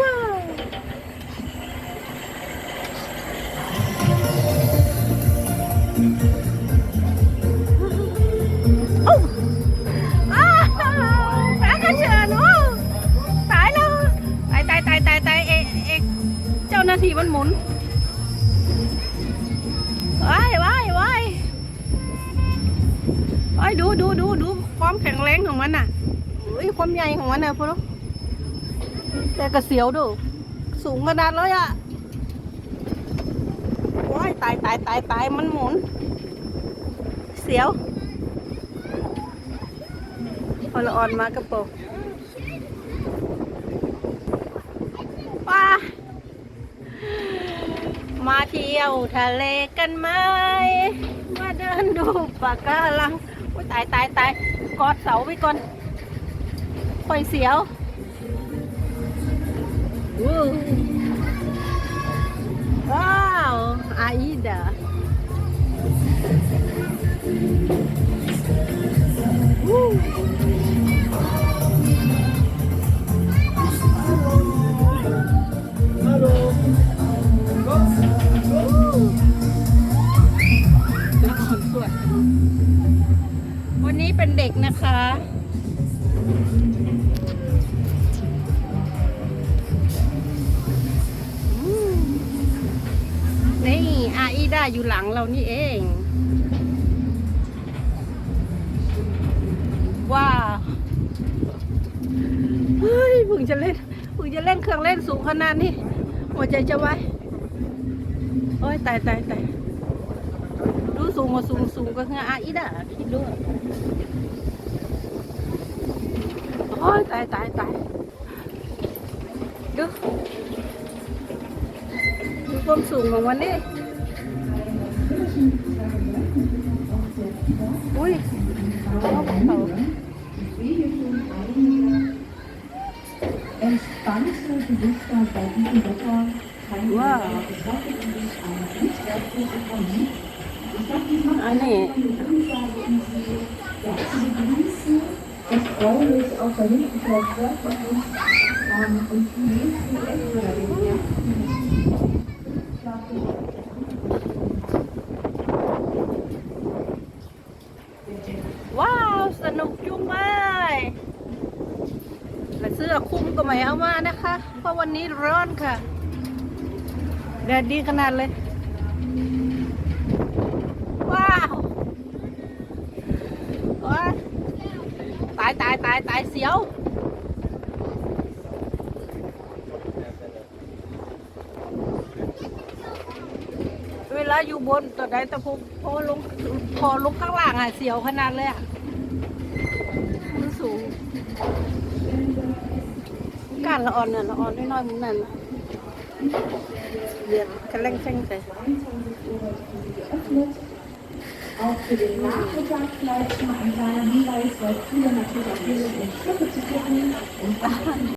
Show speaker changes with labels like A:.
A: ว้าวโอ้อ้าวแพ้กันเชิญโอ้ตายแล้ว ตายตายตายตายตายเอกเอกเจ้าหน้าที่มันหมุนว้ายว้ายว้ายว้ายดูดูดูดูความแข็งแรงของมันน่ะ อุ้ยความใหญ่ของมันน่ะพวกเราแต่กระเสียวดู สูงขนาดเลยอะว้ายตายตายตายตายมันหมุน เสียวอลอ่อนมากระโปงว้ามาเที่ยวทะเลกันไหม มาเดินดูปะการังโอ้ยตายตายตายกอดเสาไว้ก่อน ค่อยเสียววู้ว้าวอาอีดาวู้ละครสวยวันนี้เป็นเด็กนะคะอืม นี่อาอีดาอยู่หลังเรานี่เอง ว้าว เฮ้ยพิ่งจะเล่นพิ่งจะเล่นเครื่องเล่นสูงขนาดนี้ หัวใจจะไหวโอ้ยตายตายตายดูสูงมาสูงสูงก็คืออาอีดาคิดดู โอ้ยตายตายตายดูดูความสูงของมันนี่อุ้ยเอาเขา
B: Entspannte Gesichter bei diesem Wetter kann
A: ว้าวอันนี้
B: Ich freue mich auf der hinten Platz von uns ähm, und die nächsten Essen oder den ersten
A: ว้าวสนุกจุงเลยและเสื้อคลุมก็ไม่เอามานะคะ เพราะวันนี้ร้อนค่ะแดดดีขนาดเลย ว้าวว้าวตายตายตายตายเสียวเวลาอยู่บนตัวใดต่พอพอลงพอลงข้างล่างอะเสียวขนาดเลยอะมันสูงการละอ่อนเนี่ยละอ่อนน้อยๆมึงนั่นเดือดกระแลงแซงใส่
B: Auch für den Nachmittag vielleicht schon ein kleiner Hinweis, weil viele natürlich auch sind, um Schiffe zu gucken und